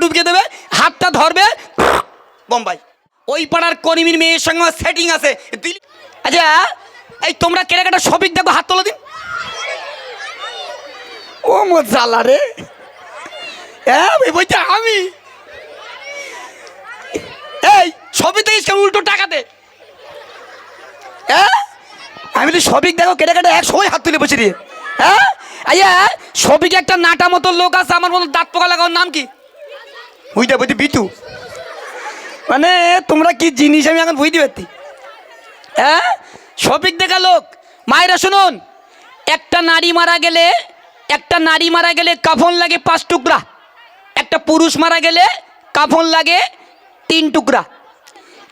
ডুবিয়ে দেবে, হাতটা ধরবে, বোম্বাই। ওই পাড়ার কর্মীর মেয়ের সঙ্গে সেটিং আছে। আচ্ছা এই তোমরা কেনাকাটা সবিক দেখো, হাত তোলো দিন। ও মজালা রে। ভাই বলছে আমি। এই সবই তো ইসকে উল্টো টাকাতে। হ্যাঁ আমি তো সবিক দেখো কেটে কেটে এক সময় হাত তুলে বসে দিয়ে। হ্যাঁ আইয়া সবিকে একটা নাটা মতো লোক আছে, আমার মতো দাঁত পোকা লাগানোর নাম কি? বুঝতে বলছি বিটু। মানে তোমরা কি জিনিস আমি এখন বুঝতে পারছি? হ্যাঁ? সবিক দেখা লোক। মায়েরা শুনুন। একটা নারী মারা গেলে, একটা নারী মারা গেলে কাফন লাগে পাঁচ টুকরা। একটা পুরুষ মারা গেলে কাফন লাগে তিন টুকরা।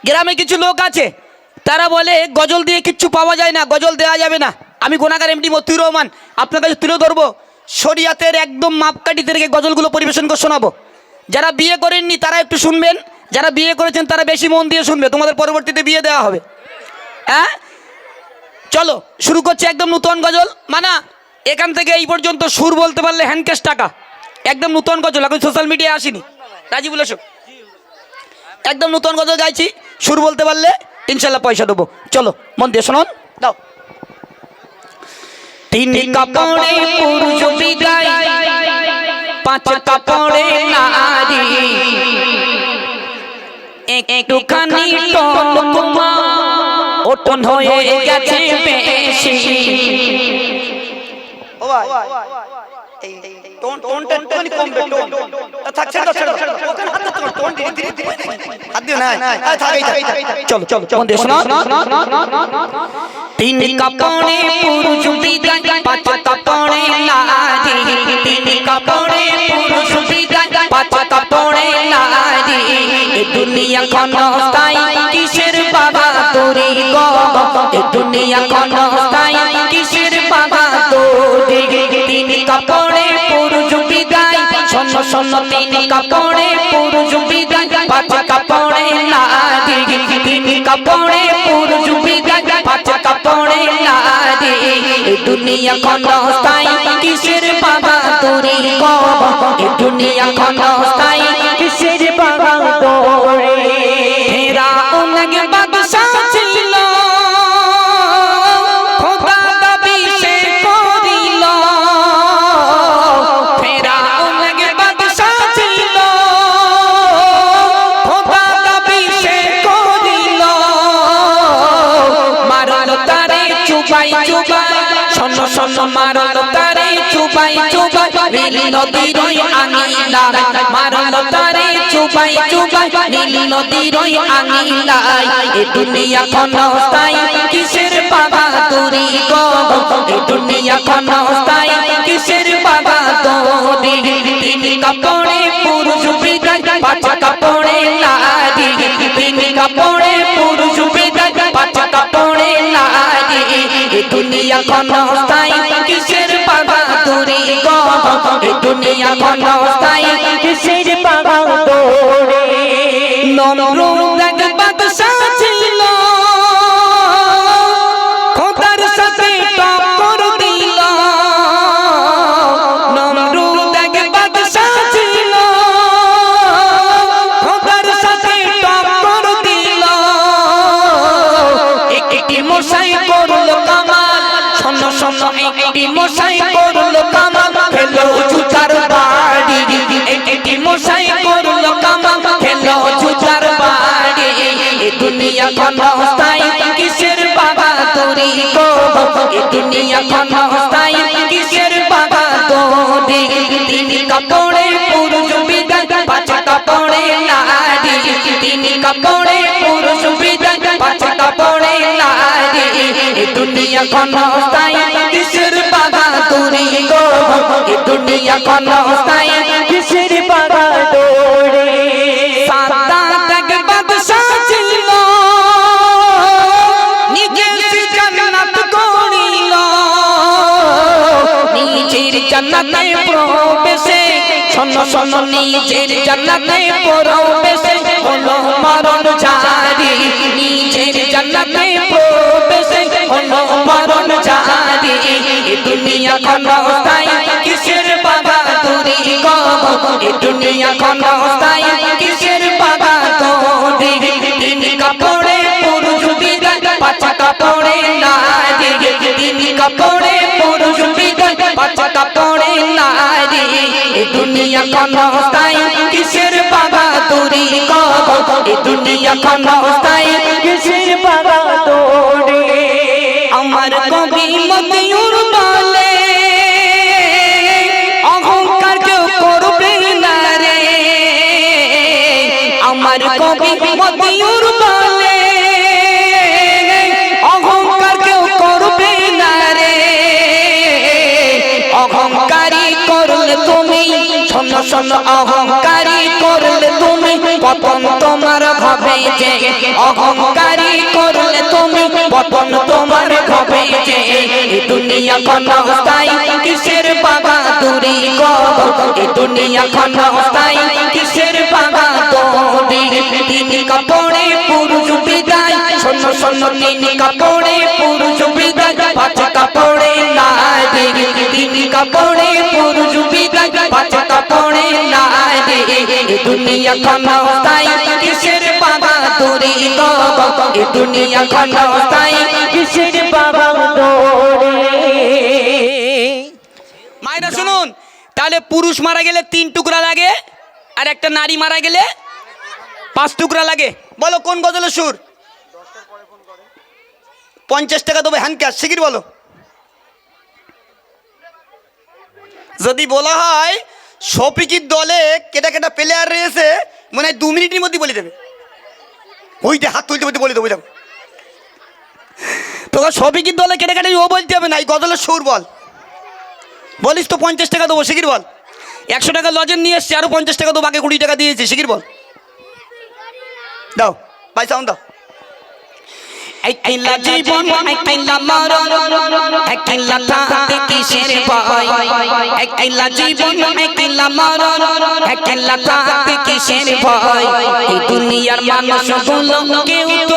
গ্রামে কিছু লোক আছে, তারা বলে, গজল দিয়ে কিচ্ছু পাওয়া যায় না, গজল দেওয়া যাবে না। আমি গোনাগার এমডি মতিউর রহমান, আপনার কাছে তুলে ধরবো। শরিয়াতের একদম মাপকাঠি থেকে গজলগুলো পরিবেশন করে শোনাবো। যারা বিয়ে করেননি তারা একটু শুনবেন যারা বিয়ে করেছেন তারা বেশি মন দিয়ে শুনবে তোমাদের পরবর্তীতে বিয়ে দেওয়া হবে। হ্যাঁ? চলো শুরু করছি একদম নূতন গজল। মানা এখান থেকে এই পর্যন্ত সুর বলতে পারলে হ্যান্ডক্যাশ টাকা। একদম নূতন গজল এখন সোশ্যাল মিডিয়ায় আসিনি। রাজিবুল অশোক একদম নতুন গজল গাইছি সুর বলতে পারলে ইনশাল্লাহ পয়সা দেবো। চলো মন দিয়ে শুনুন দাও। তিন কাপড়ে পাঁচ কাপড়ে নারী। একটুখানি টনকুমা ওটন হয়ে গেছে বেশি। ও ভাই। এই টোন টোনটা একটুখানি কমবে টোন থাকছে তো ছেড়ে দাও ওখানে হাত দাও টোন ধীরে ধীরে ধীরে হাত দিও না আয় থাক এই থাক চলো চলো চলো দিয়ে শোনো। তিন কাপড়ে পুরুষ বিদায় পাঁচ কাপড়ে নারী তিন কাপড়ে পুরুষ বিদায় পাঁচ কাপড়ে নারী এ দুনিয়া কোন স্থায়ী কিসের বাবা? তোরে গো এ দুনিয়া কোন স্থায়ী কিসের শোন শোন তিন কাপড়ে পুরুষ বিদায় পাঁচ কাপড়ে নারী তিন কাপড়ে পুরুষ বিদায় পাঁচ কাপড়ে নারী এ দুনিয়া কোন স্থায়ী কিসের বাবা তোরে গো এ দুনিয়া কোন স্থায়ী চুবাই চুবাই, শোন শোন, মারল তারে চুবাই চুবাই, নীল নদীর ওই আঙিলা। মারল তারে চুবাই চুবাই, নীল ওই আঙিলাই এ দুনিয়া কোন স্থায়ী কিসের বাবা তোরি গো? এ দুনিয়া কোন স্থায়ী কিসের বাবা তোরি? তিন কাপড়ে পুরুষ বিদায়, পাঁচ কাপড়ে নারী। তিন কাপড়ে পুরুষ বিদায়, পাঁচ কাপড়ে নারী এ দুনিয়া কোন কিসের বাবা তোরি গো? এ দুনিয়া কোন কিসের বাবা তোরে নমরুদ এক স্থায়ী কিসের বাবা তোরি গো? এ দুনিয়া স্থায়ী কিসের বাবা তোরি তিনি কাপড়ে পুরুষ বিদায় পাঁচ কাপড়ে নারী। তিনি কাপড়ে পুরুষ বিদায় পাঁচ কাপড়ে নারী। এ দুনিয়া কোন কিসের বাবা তোরি গো? এ দুনিয়া কোন কিসের জান্নাতে প্রবেশে। শোন শোন, নিজের জান্নাতে প্রবেশে। হলো মরণ জারি। নিজের জান্নাতে প্রবেশে। হলো মরণ জারি। এ দুনিয়া কোন স্থায়ী কিসের বাবা তুরি কব এ দুনিয়া ক্ষণস্থায়ী কিসের পুরুষ পাঁচ এ দুনিয়া ক্ষণস্থায়ী কিসের বাধা তোরে কব এ দুনিয়া কিসের তোরে আমার কবি মতিউর বলে, অহংকার করবে না রে। আমার কবি মতিউর শোনো শোনো, অহংকারী করলে তুমি, পতন তোমার হবে যে। অহংকারী করলে তুমি, পতন তোমার হবে যে। দুনিয়া কোন অবস্থায় কিসের বাবা দূরি কব এ দুনিয়া ক্ষণস্থায়ী কিসের বাবা দৌড়ি তিন কাপড়ে পুরুষ বিদায়। শোনো শোনো, তিন কাপড়ে পুরুষ বিদায়। পাঁচ কাপড়ে নারী তিন কাপড়ে পুরুষ বিদায়। পাঁচ কাপড়ে নারী এ দুনিয়া ক্ষণস্থায়ী কিসের বাবা দূরি কব এ দুনিয়া ক্ষণস্থায়ী কিসের বাবা দৌড়ে মায়েরা শুনুন। তাহলে পুরুষ মারা গেলে তিন টুকরা লাগে, আর একটা নারী মারা গেলে পাঁচ টুকরা লাগে। বলো, কোন গজলের সুর? পঞ্চাশ টাকা দেবো হ্যান্ড ক্যাশ শিগির বলো। যদি বলা হয়, শফিকির দলে কেটা কেটা প্লেয়ার রয়েছে, মনে হয় দু মিনিটের মধ্যে বলে দেবে। ওইটা হাত তুলতে মধ্যে বলে দেবো যাব তোকে শফিকির দলে কেটে কেটে ও বলতে হবে না, এই গজলের সুর বল। বলিস তো পঞ্চাশ টাকা দেবো শিখির বল একশো টাকা লজেন নিয়ে এসছে আরও পঞ্চাশ টাকা দেবো বাকি কুড়ি টাকা দিয়েছে শিখির বল দাও ভাই সাউন্ড দাও একলা জীবন একলা মরণ একলা থাকতে কিসের ভয় একলা জীবন একলা মরণ একলা থাকতে কিসের ভয় এই দুনিয়ার মানুষগুলো কেউ তো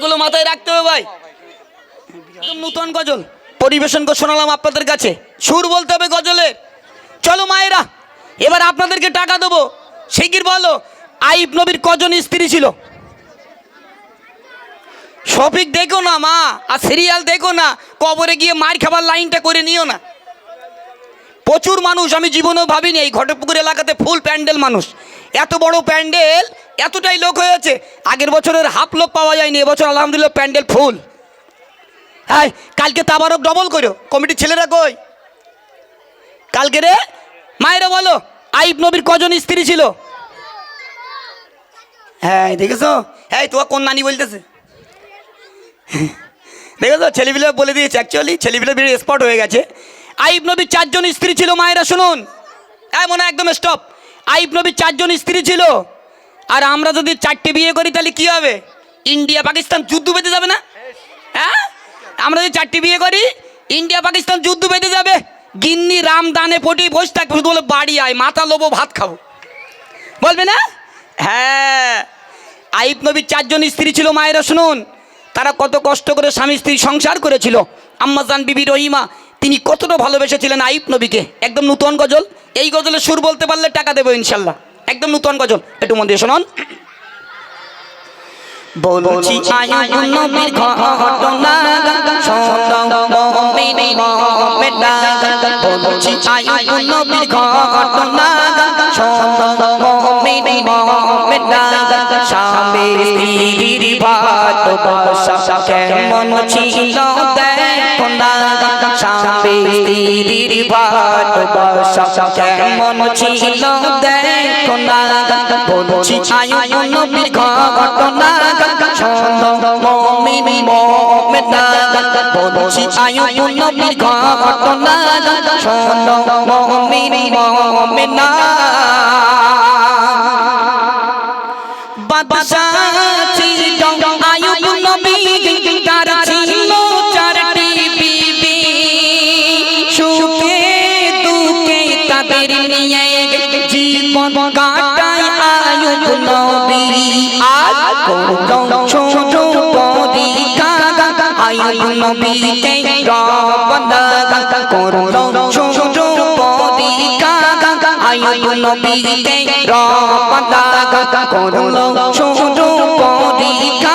এগুলো মাথায় রাখতে হবে ভাই। নূতন গজল। পরিবেশন শোনালাম আপনাদের কাছে। সুর বলতে হবে গজলের। চলো মায়েরা, এবার আপনাদেরকে টাকা দেবো। শিগির বলো, আইব নবীর কজন স্ত্রী ছিল? শফিক দেখো না মা, আর সিরিয়াল দেখো না, কবরে গিয়ে মার খাবার লাইনটা করে নিও না। প্রচুর মানুষ, আমি জীবনেও ভাবিনি এই ঘটপুকুর এলাকাতে ফুল প্যান্ডেল মানুষ। এত বড় প্যান্ডেল, এতটাই লোক হয়েছে, আগের বছরের হাফ লোক পাওয়া যায়নি, এবছর আলহামদুলিল্লাহ প্যান্ডেল ফুল। হ্যাঁ কালকে তাবারক ডবল করো কমিটির ছেলেরা কই? কালকে রে? মায়েরা বলো, আইব নবীর কজন স্ত্রী ছিল? হ্যাঁ দেখেছ? হ্যাঁ তোমার কোন নানি বলতেছে? দেখেছ? ছেলেপিলে বলে দিয়েছে অ্যাকচুয়ালি ছেলেপিলে স্পট হয়ে গেছে। আইব নবীর চারজন স্ত্রী ছিল, মায়েরা, শুনুন। হ্যাঁ মনে একদম স্টপ আইব নবীর চারজন স্ত্রী ছিল। আর আমরা যদি চারটে বিয়ে করি, তাহলে কি হবে? ইন্ডিয়া, পাকিস্তান যুদ্ধ বেঁধে যাবে না? হ্যাঁ? আমরা যদি চারটে বিয়ে করি, ইন্ডিয়া, পাকিস্তান যুদ্ধ বেঁধে যাবে। গিন্নি রাম দানে পটি বসে থাকবে শুধু বলে, বাড়ি আয়, মাথা লোবো, ভাত খাব। বলবে না? হ্যাঁ। আইব নবীর চারজন স্ত্রী ছিল, মায়েরা শুনুন। তারা কত কষ্ট করে স্বামী স্ত্রী সংসার করেছিল। আম্মাজান বিবি রহিমা, তিনি কতটা ভালোবেসেছিলেন আইব নবীকে? একদম নূতন গজল। এই গজলের সুর বলতে পারলে টাকা দেবো ইনশাল্লাহ। একদম নূতন গজল। একটু মন দিয়ে শুনুন। বলছি ঘটনা স্ত্রীর ভালোবাসা কেমন ছিল? দেখো না, বলছি আয়ু ঘটনা শোনো মমিন মোমেনা বলছি আয়ু ঘটনা শোনো মমিন মোমেনা বাদশাহ ছিল নবী জীবন কাটায় আয়ুব নবী। আজ করল ছোট পরীক্ষা আয়ুব নবীকে রবনা করল। ছোট পরীক্ষা আয়ুব নবীকে রবনা করল। ছোট পরীক্ষা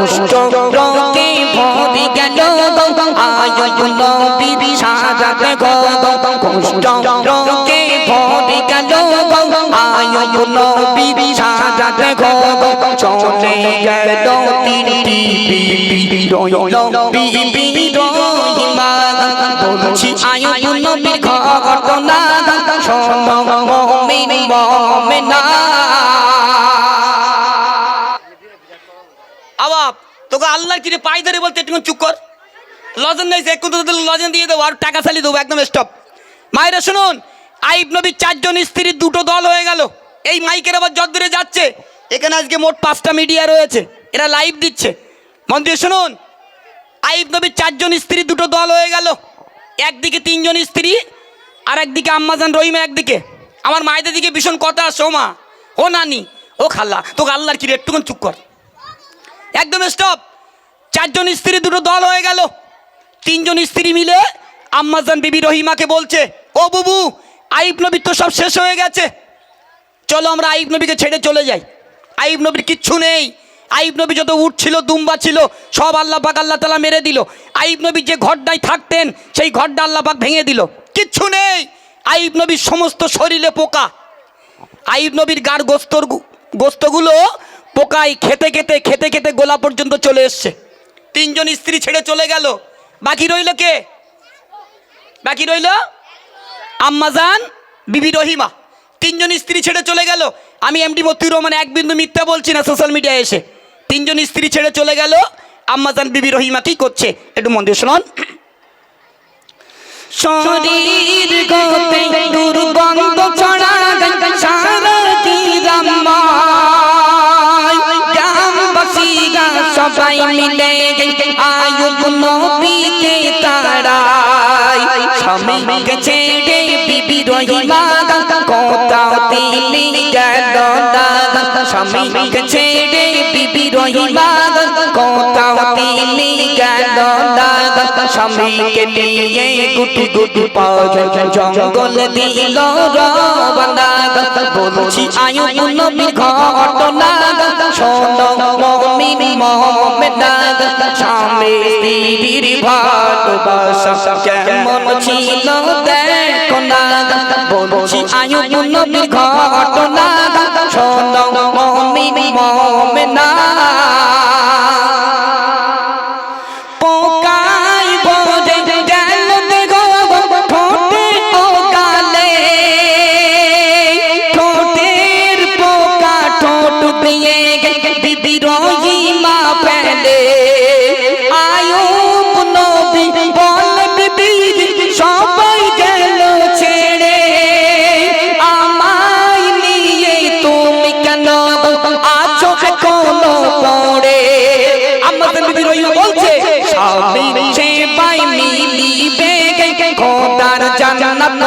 উপায় কষ্ট রোগে ভরে গেল। আয়ু নবীর সাজাতে গো। কষ্ট রোগে ভরে গেল। আয়ু নবীর সাজাতে গো। চলে গেল তিনটি বিবি রইল বিবি রহিমা বলছি আয়ু নবীর ঘটনা। শোনো, মমিন মমেনা তোকে আল্লাহর কিরে পাই ধরে বলতে একটু চুপ কর। লজেন নেই এক লজেন দিয়ে দেবো, আর টাকা চালিয়ে দেবো, একদম স্টপ মায়েরা শুনুন, আইব নবীর চারজন স্ত্রীর দুটো দল হয়ে গেল। এই মাইকের আবার জট দূরে যাচ্ছে, এখানে আজকে মোট পাঁচটা মিডিয়া রয়েছে, এরা লাইভ দিচ্ছে। মন দিয়ে শুনুন, আইব নবীর চারজন স্ত্রী দুটো দল হয়ে গেল। একদিকে তিনজন স্ত্রী, আর একদিকে আম্মাজান রহিমা একদিকে। আমার মায়েদের দিকে ভীষণ কথা আসো মা ও নানি, ও খাল্লা তোকে আল্লাহর কিরে একটুখানি চুপ কর। একদম স্টপ চারজন স্ত্রী, দুটো দল হয়ে গেল। তিনজন স্ত্রী মিলে আম্মাজান বিবি রহিমাকে বলছে, ও বুবু, আইব নবীর তো সব শেষ হয়ে গেছে। চলো আমরা আইব নবীকে ছেড়ে চলে যাই। আইব নবীর কিচ্ছু নেই। আইব নবী যত উঠ ছিল, দুম্বা ছিল, সব আল্লাহ পাক আল্লাহ তালা মেরে দিল। আইব নবী যে ঘরটায় থাকতেন, সেই ঘরটা আল্লাহ পাক ভেঙে দিল। কিচ্ছু নেই। আইব নবীর সমস্ত শরীরে পোকা। আইব নবীর গার গোস্তর গোস্তগুলো পোকায় খেতে খেতে খেতে খেতে গোলা পর্যন্ত চলে এসছে। তিনজন স্ত্রী ছেড়ে চলে গেল। বাকি রইল কে? বাকি রইল? আম্মাজান বিবি রহিমা। তিনজন স্ত্রী ছেড়ে চলে গেল। আমি এমডি মতিউর রহমান এক বিন্দু মিথ্যা বলছি না সোশ্যাল মিডিয়ায় এসে। তিনজন স্ত্রী ছেড়ে চলে গেল। আম্মাজান বিবি রহিমা কি করছে? একটু মন দিয়ে শুনুন। শরীর দুর্গন্ধ তাড়ায় স্বামীকে ছেড়ে বিবি রহিমা কোথাও তিনি গেল না স্বামীকে ছেড়ে বিবি রহিমা কোথাও তিনি গেল না স্বামীকে নিয়ে গুটি গুটি পাওয়া জঙ্গল দিল রবানা বলছি, আয়ু নবীর ঘটনা শোনো মমিন মমেনা স্বামী স্ত্রীর ঘটনা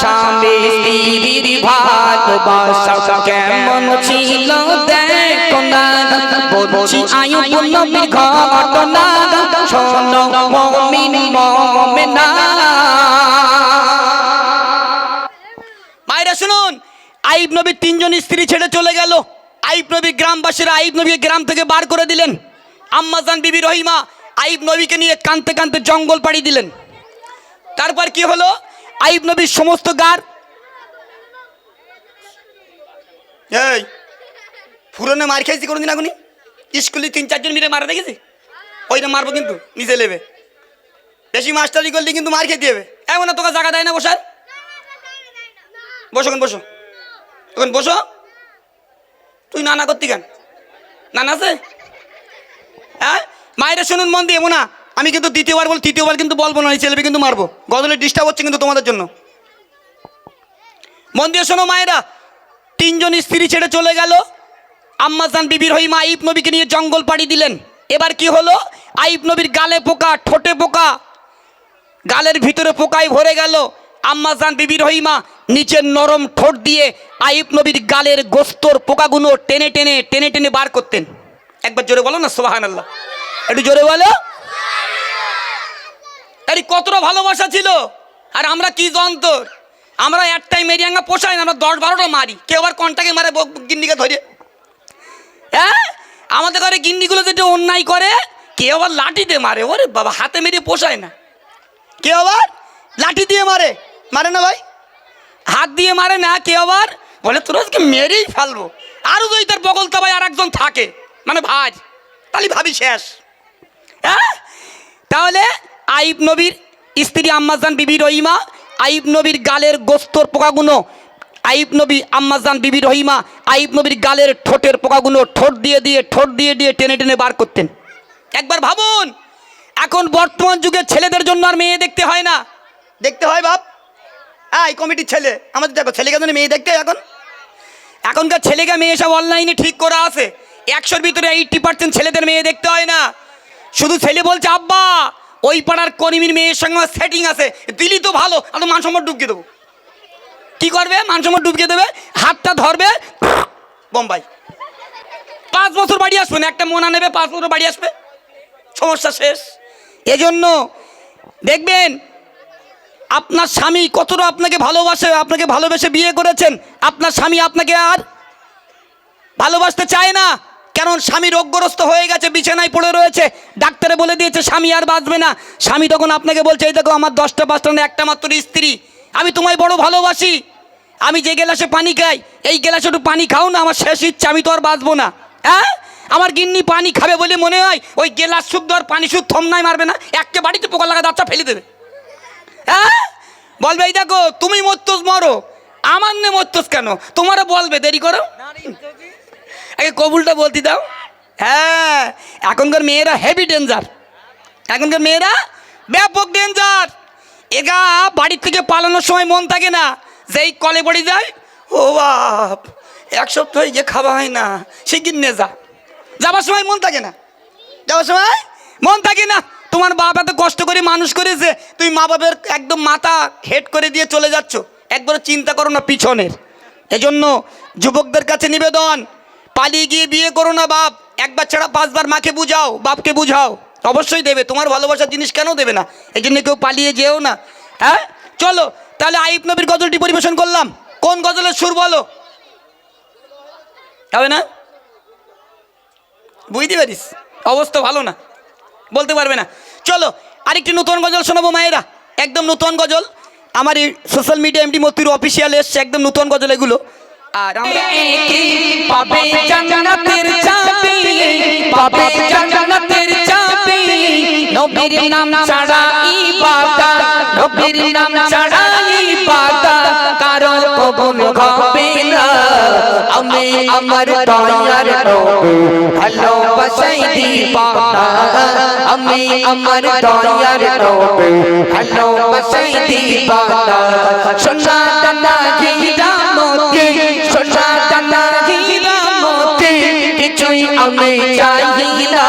স্বামী স্ত্রীর ভালোবাসা কেমন ছিল? দেখো না, বলছি নবী ঘটনা মমিন মমেনা শুনুন, আইব তিনজন স্ত্রী ছেড়ে চলে গেল। আইব নবী গ্রামবাসীরা আইব নবীকে গ্রাম থেকে বার করে দিলেন। আম্মাজান বিবি রহিমা আইব নবীকে নিয়ে কানতে কানতে জঙ্গল পাড়ি দিলেন। তারপর কি হলো? আইব নবীর সমস্ত গার এই, ফুরনে মার খেয়েছি কোনোদিন এখনই স্কুলে তিন, চারজন মিলে মারা দেখেছি? ওইটা মারবো কিন্তু, নিজে নেবে বেশি মাস্টারি করলে কিন্তু মার খেতে হবে। এমন না তোকে জায়গা দেয় না বসার? বসো এখন বসো। এখন বসো। তুই নানা করতি কেন? নানা আছে? হ্যাঁ? মায়েরা শুনুন মন দিয়ে না আমি কিন্তু দ্বিতীয়বার বল, তৃতীয়বার কিন্তু বলব না, এই ছেলেকে কিন্তু মারবো। গদলে ডিস্টার্ব হচ্ছে কিন্তু তোমাদের জন্য। মন দিয়ে শোনো মায়েরা, তিনজন স্ত্রী ছেড়ে চলে গেল। আম্মাজান বিবির হইমা আইব নবীকে নিয়ে জঙ্গল পাড়ি দিলেন। এবার কি হলো? আইব নবীর গালে পোকা, ঠোঁটে পোকা। গালের ভিতরে পোকায় ভরে গেল। আম্মাজান বিবির হইমা নিচের নরম ঠোঁট দিয়ে আইব নবীর গালের গোস্তর পোকাগুলো টেনে টেনে টেনে টেনে বার করতেন। একবার জোরে বলো না সোহান আল্লাহ একটু জোরে বলো। আরে কতটা ভালোবাসা ছিল? আর আমরা কি যন্তর? আমরা একটাই মেরিয়াঙ্গা পোষাই না, আমরা দশ বারোটা মারি। কেউ আবার কন্টাকে মারে গিন্নিকে ধরে। হ্যাঁ? আমাদের ঘরে গিন্নিগুলো যেটা অন্যায় করে, কেউ আবার লাঠিতে মারে। ওরে বাবা, হাতে মেরে পোষায় না। কেউ আবার লাঠি দিয়ে মারে। মারে না ভাই? হাত দিয়ে মারে না, কেউ আবার বলে, তোর আজকে মেরেই ফেলব। আরও যদি তার বগলতা ভাই আর একজন থাকে মানে ভাই, তাহলে ভাবি শেষ। হ্যাঁ? তাহলে আইব নবীর স্ত্রী আম্মাজান বিবি রহিমা আইব নবীর গালের গোস্তর পোকাগুলো আইব নবী আম্মাজান বিবি রহিমা আইব নবীর গালের ঠোঁটের পোকাগুলো ঠোঁট দিয়ে দিয়ে ঠোঁট দিয়ে দিয়ে টেনে টেনে বার করতেন। একবার ভাবুন এখন বর্তমান যুগের ছেলেদের জন্য আর মেয়ে দেখতে হয় না। দেখতে হয় বাপ। হ্যাঁ এই কমিটির ছেলে। আমাদের দেখো ছেলেকে জন্য মেয়ে দেখতে এখন। এখনকার ছেলেকে মেয়ে সব অনলাইনে ঠিক করা আছে। একশোর ভিতরে এইটটি পার্সেন্ট ছেলেদের মেয়ে দেখতে হয় না। শুধু ছেলে বলছে আব্বা ওই পাড়ার কর্মীর মেয়ের সঙ্গে আমার সেটিং আছে। দিলি তো ভালো, আমি মান সম্মান ডুবকে দেবো। কি করবে? মান সম্মান ডুবকে দেবে, হাতটা ধরবে, বোম্বাই। পাঁচ বছর বাড়ি আসবে না, একটা মোনা নেবে, পাঁচ বছর বাড়ি আসবে। সমস্যা শেষ। এজন্য দেখবেন, আপনার স্বামী কতটা আপনাকে ভালোবাসে, আপনাকে ভালোবেসে বিয়ে করেছেন, আপনার স্বামী আপনাকে আর ভালোবাসতে চায় না। কারণ স্বামী রোগগ্রস্ত হয়ে গেছে, বিছানায় পড়ে রয়েছে। ডাক্তারে বলে দিয়েছে, স্বামী আর বাঁচবে না। স্বামী তখন আপনাকে বলছে, এই দেখো, আমার দশটা পাঁচটা না, একটা মাত্র স্ত্রী। আমি তোমায় বড় ভালোবাসি। আমি যে গেলাসে পানি খাই, এই গ্লাসে একটু পানি খাও না, আমার শেষ ইচ্ছা, আমি তো আর বাঁচবো না। হ্যাঁ আমার গিন্নি পানি খাবে বলে মনে হয়, ওই গেলাস শুদ্ধ আর পানি শুদ্ধ থমনায় মারবে না একটা বাড়িতে পোকা লাগা দাঁতটা ফেলে দেবে। হ্যাঁ বলবে, এই দেখো, তুমি মরতোস মরো। আমার নে মরতোস কেন? তোমারও বলবে, দেরি করো। আগে কবুলটা বলতে দাও। হ্যাঁ এখনকার মেয়েরা হেভি ডেঞ্জার এখনকার মেয়েরা ব্যাপক ডেঞ্জার এগা বাড়ির থেকে পালানোর সময় মন থাকে না। যেই কলে পড়ে যায়, ও বাপ, এক সপ্তাহ যে খাওয়া হয় না, সে কিনে যা। যাবার সময় মন থাকে না। যাওয়ার সময় মন থাকে না। তোমার বাপ এত কষ্ট করে মানুষ করেছে, তুমি মা বাপের একদম মাথা হেড করে দিয়ে চলে যাচ্ছ। একবার চিন্তা করো না পিছনের। এজন্য যুবকদের কাছে নিবেদন পালিয়ে গিয়ে বিয়ে করো না বাপ। একবার ছাড়া পাঁচবার মাকে বুঝাও, বাপকে বুঝাও। অবশ্যই দেবে। তোমার ভালোবাসার জিনিস কেন দেবে না? এই জন্য কেউ পালিয়ে যেও না। হ্যাঁ? চলো, তাহলে আইব নবীর গজলটি পরিবেশন করলাম। কোন গজলের সুর বলো? হবে না? বুঝতে পারিস? অবস্থা ভালো না। বলতে পারবে না। চলো, আরেকটি নতুন গজল শোনাবো মায়েরা। একদম নতুন গজল। আমার এই সোশ্যাল মিডিয়া এমডি মতির অফিসিয়াল এসছে। একদম নতুন গজল এগুলো। আর আমরা পাবে জান্নাতের চাবি পাবে জান্নাতের চাবি। নবীর নাম ছাড়া ইবাদত নবীর নাম ছাড়া ইবাদত। কারও কবুল হবে না। আমি আমার দয়ার নবী ভালোবাসাই দিবানা আমি আমার দয়ার নবী ভালোবাসাই দিবানা সোনা দানা হীরা আমি চাই না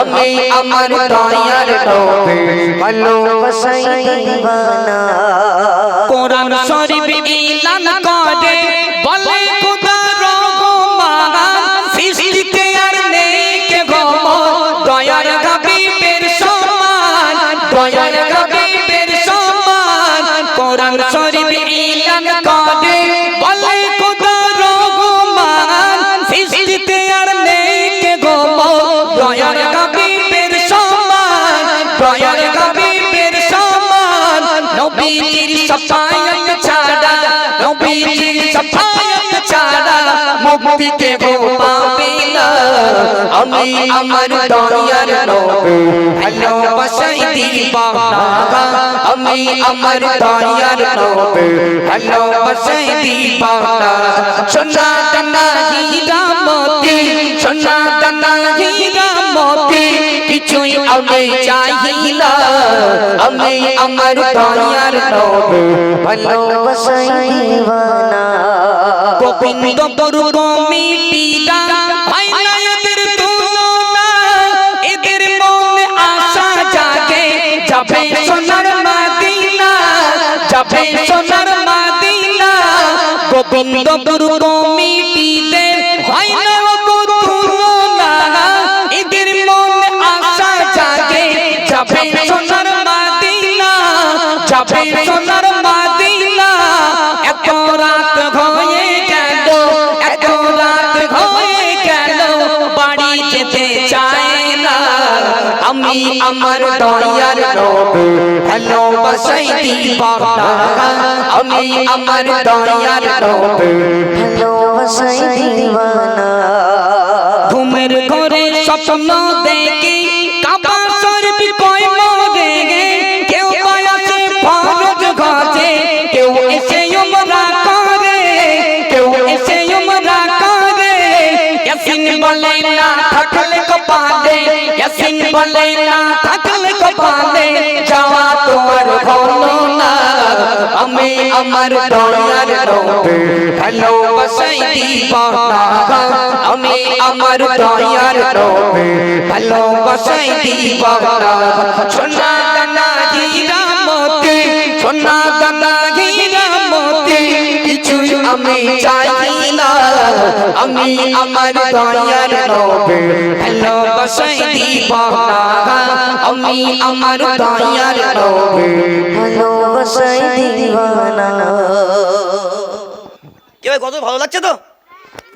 আমি আমার দয়ার নবী ভালোবাসাই দিবানা সফায়ত ছাড়া নবীজির সফায়ত ছাড়া মুক্তিতে গো পাবে না আমি আমার দয়ার নবী ভালোবাসাই দিবানা আমি আমার দয়ার নবী ভালোবাসাই দিবানা সোনা দানা হীরা মতি সোনা দানা হীরা কিছুই আমি চাই না আমি আমার দয়ার নবী। ভালোবাসাই দিবানা। গোবিন্দপুর কমিটিরা হয় না যাবে সোনার মাদিনা। এত রাত হয়ে গেল, এত রাত হয়ে গেল, বাড়ি যেতে চায় না। আমি আমার দয়ার নবী ভালোবাসাই দিবানা। আমি ঘুমের ঘরে স্বপ্ন দেখি ইয়াসিন বলে না থাকলে কপালে যাওয়া তোমার হলো না। আমি আমার দয়ার নবী ভালোবাসাই দিবানা আমি আমার দয়ার নবী ভালোবাসাই দিবানা সোনা দানা হীরা মতি সোনা আমি চাই না আমি আমার দয়ার নবী ভালোবাসাই দিবানা আমি আমার দয়ার নবী ভালোবাসাই দিবানা। কে ভাই কত ভালো লাগছে তো?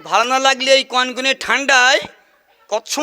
ভালো না লাগলে এই কনকনে ঠান্ডায় কত সময়